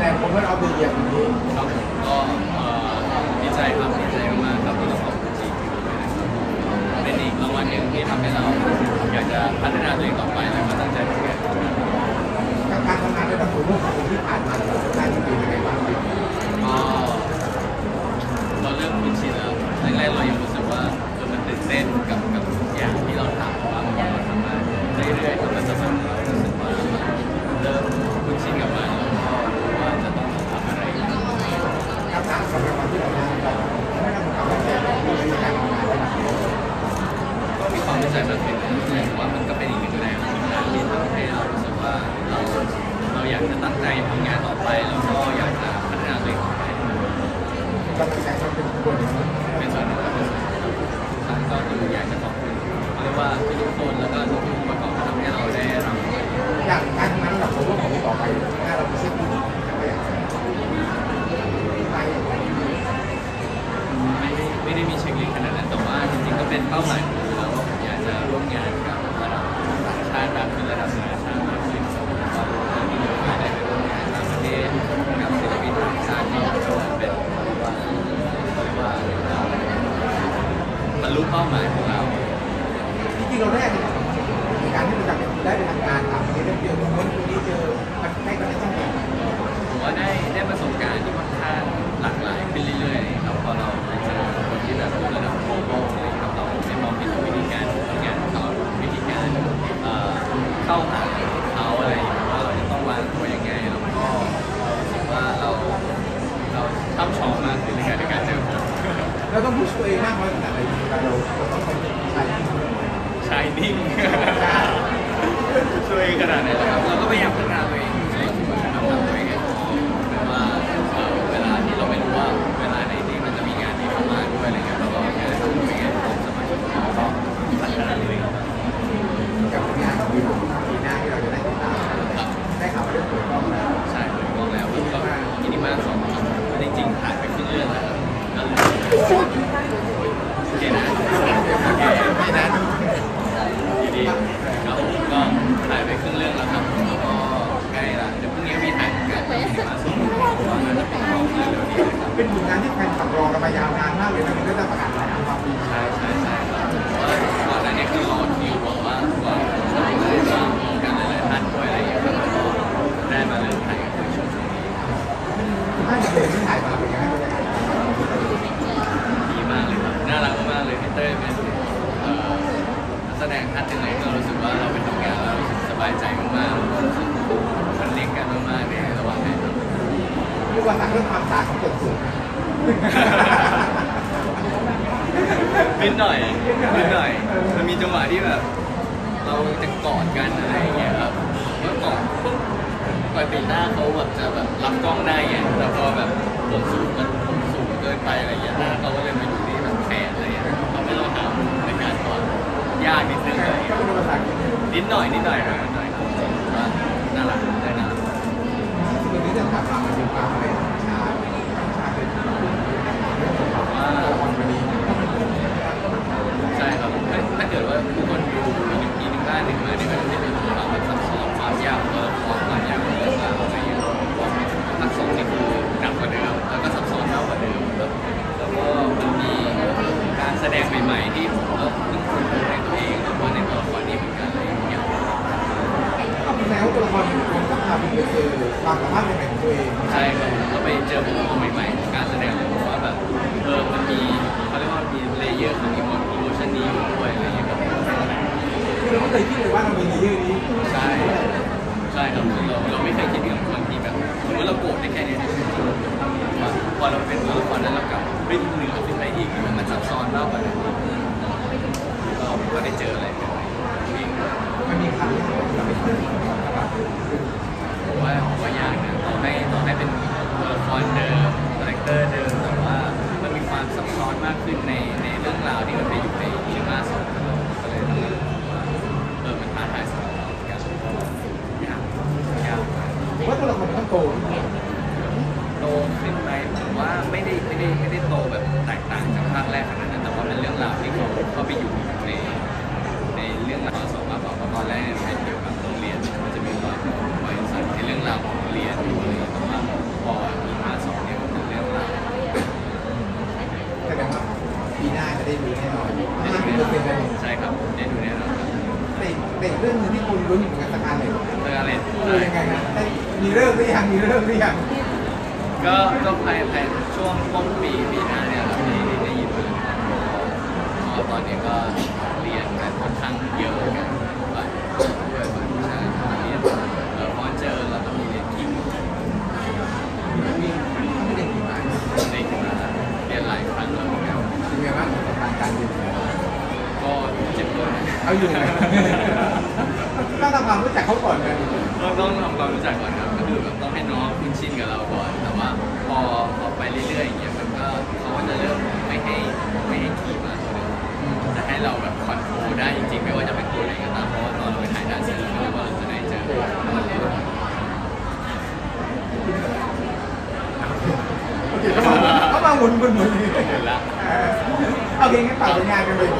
แลนด์ผมว่าเอาเป็นเดียวนี้ครับผมก็เอ่อดีใจครับดีใจมากๆครับที่ต้องขอบคุณจีคิวด้วยนะครับเป็นอีกรางวัลหนึ่งที่ทำให้เราอยากจะพัฒนาตัวเองต่อไปแล้วก็ตั้งใจทำงานการทำงานระดับสูงของผมที่ผ่านมาการเป็นยังไงบ้างครับก็เราเริ่มคุ้นชินแล้วแรกๆเรายังรู้สึกว่าเออมันตื่นเต้นกับกับทุกอย่างที่เราทำเพราะว่าพอเราทำมาเรื่อยๆทำมาสักพักเรารู้สึกว่าเริ่มคุ้นชินกับมัน ใจทำงานต่อไปแล้วก็อยากจะพัฒนาตัวเองต่อไปเราเป็นการเป็นคนเป็นส่วนหนึ่งครับเป็นส่วก็คืออยากจะขอบคุณเรียกว่าทุกคนแล้วก็ทุกองค์ประกอบที่ทำให้เราได้รับอย่างการทำงานเระดับสูงของต่อไปถ้าเราไปเช็คดูไปอย่างไปไม่ได้ไม่ได้มีเช็คลิสต์ขนาดนั้นแต่ว่าจริงๆก็เป็นเป้าหมายของผมแล้วว่าผมอยากจะร่วมงานกับระดับต่างชาติมากขึ้นระดับ ว่าบรรลุเป้าหมายของเราจริงๆเราแรกการที่เราได้เป็นทานการ ต้องพูดตัวเองมากน้อยขนาดไหนเวลาเราต้องไปใช้ที่ชายนิ่งช่วยขนาดไหนแล้วครับเราก็พยายามพัฒนาตัวเองอยู่เสมอนะครับทำตัวเองให้ดีไม่ว่าเอ่อเวลาที่เราไม่รู้ว่าเวลาไหนที่มันจะมีงานที่เข้ามาด้วยอะไรเงี้ยเราก็แค่ทำตัวเองให้ครบสมาชิกแล้วก็พัฒนาตัวเองครับกับงานของปีปีหน้าที่เราจะได้ติดตามได้ข่าวว่าได้เปิดกล้องแล้วใช่เปิดกล้องแล้วแล้วก็มินิมาสองจริงๆถ่ายไปครึ่งเรื่องแล้วครับก็เลยโอเคนะ โอเคไม่นานดีๆครับผมก็ถ่ายไปครึ่งเรื่องแล้วครับก็ใกล้ละเดี๋ยวพรุ่งนี้มีถ่ายกับมินิมาสองว่าน่าจะเป็นกล้องเร็วนี้นะครับ เป็นผลงานที่แฟนขับรอกันมายาวนานมากเลยนะมันก็จะประกาศหลายความดี ใช่ใช่ใช่ครับว่าก่อนหน้านี้คือรอคิวบอกว่าว่าจะมีอะไรบ้างายใจมากๆมันเล่นกันมากๆในระหว่างการทำ เรียกว่าหนักเรื่องความสาของตัวสูงนิดหน่อยนิดหน่อย มันมีจังหวะที่แบบ เราจะกอดกันอะไรอย่างเงี้ยครับเมื่อก่อนปุ๊บปกติหน้าเขาแบบจะแบบรับกล้องได้ไงแต่พอแบบผมสูงกันผมสูงเกินไปอะไรอย่างเงี้ยหน้าเขาก็เลยมาอยู่ที่แบบแขนอะไรอย่างเงี้ยทำให้เราหามุมในการกอดยากนิดนึงอะไรอย่างเงี้ยนิดหน่อยนิดหน่อยนะนิดหน่อยครับแต่ว่าน่ารักได้น่ารัก ซึ่งวันนี้จะ ผ่านมามันเป็นความอะไรชาชาเป็นเรื่องของว่าละครวันนี้ใช่ครับถ้าถ้าเกิดว่าทุกคนดูอีกทีหนึ่งบ้หนึ่งมาเนี่มันจะเป็นความแบบซับซ้อนความยากของตัวละความยากของเรื่องราวอะไรอย่างเงี้ยภาคสองนี่คือหนักกว่าเดิมแล้วก็ซับซ้อนมากกว่าเดิมแล้วแล้วก็มันมีการแสดงใหม่ๆที่ผมก็เพิ่งคุ้นในตัวเองแล้วก็ในตัวละครนี้เหมือนกันอะไรอย่างเงี้ยก็มีแนวตัวละคร มันก็พาไปเจอความสามารถใหม่ของตัวเองใช่ครับก็ไปเจอมุมมองใหม่ๆของการแสดงผมว่าแบบเออมันมีเขาเรียกว่ามีเลเยอร์ของอีโมอีโมชันนี้อยู่ด้วยอะไรอย่างเงี้ยครับคือเราไม่เคยคิดเลยว่าเรามีเลเยอร์นี้ใช่ใช่ครับเราเราไม่เคยคิดถึงบางทีแบบสมมติเราโกรธได้แค่เนี้ยพอเราเป็นตัวละครนั้นเรากลับไปเหนือขึ้นไปอีกมันซับซ้อนมากกว่านั้นก็ก็ได้เจออะไรแบบนี้ มันมีคำที่เราไม่เคย ผมว่าผมว่ายากนะต่อให้ต่อให้เป็นตัวละครเดิมคาแรคเตอร์เดิมแต่ว่ามันมีความซับซ้อนมากขึ้นในในเรื่องราวที่มันไปอยู่ในชิมาสองก็เลยทำให้ผมว่าเออมันท้าทายสำหรับเราเหมือนกันยากยากมากว่าตัวละครมันต้องโตโตขึ้นไหมผมว่าไม่ได้ไม่ได้ไม่ได้โตแบบแตกต่างจากภาคแรกขนาดนั้นแต่ว่าเป็นเรื่องราวที่เขาเขาไปอยู่ในใน แต่อีกเรื่องหนึงที่คุณลุ้นอยู่กับสกาเลตเรื่องอะไรคือยังไงนะได้มีเริ่มหรือยังมีเริ่มหรือยังก็ก็ภายภายช่วงต้นปีปีหน้าเนี่ยเราได้ได้ยินมานะครับเพราะตอนนี้ก็เรียนกันค่อนข้างเยอะเหมือนกันบ่ายด้วยบ่ายใช่เรียนเอ่อพอเจอเราต้องมีเรียนคิว มีไม่ได้กี่มา ในที่มาเรียนหลายครั้งแล้วเหมือนกัน เป็นไงบ้างประสบการณ์การเรียน ก็เจ็บตัวนะ เอาอยู่นะต้องทำความรู้จักเขาก่อนเลยต้องต้องทำความรู้จักก่อนครับก็คือแบบต้องให้น้องคุ้นชินกับเราก่อน แต่ว่าพอพอไปเรื่อยๆอย่างเงี้ยมันก็เขาก็จะเริ่มไม่ให้ไม่ให้ขี่มากกว่าเดิมจะให้เราแบบคอนโทรลได้จริงๆไม่ว่าจะเป็นตัวไหนก็ตามเพราะว่าตอนเราไปถ่ายด้านเสร็จเราก็เลยว่าเราจะได้เจอมันเลยโอเคเขามาเขามาหมุนหมุนหมุนเห็นละเออโอเคงั้นฝากผลงานกันเลยได้ครับผม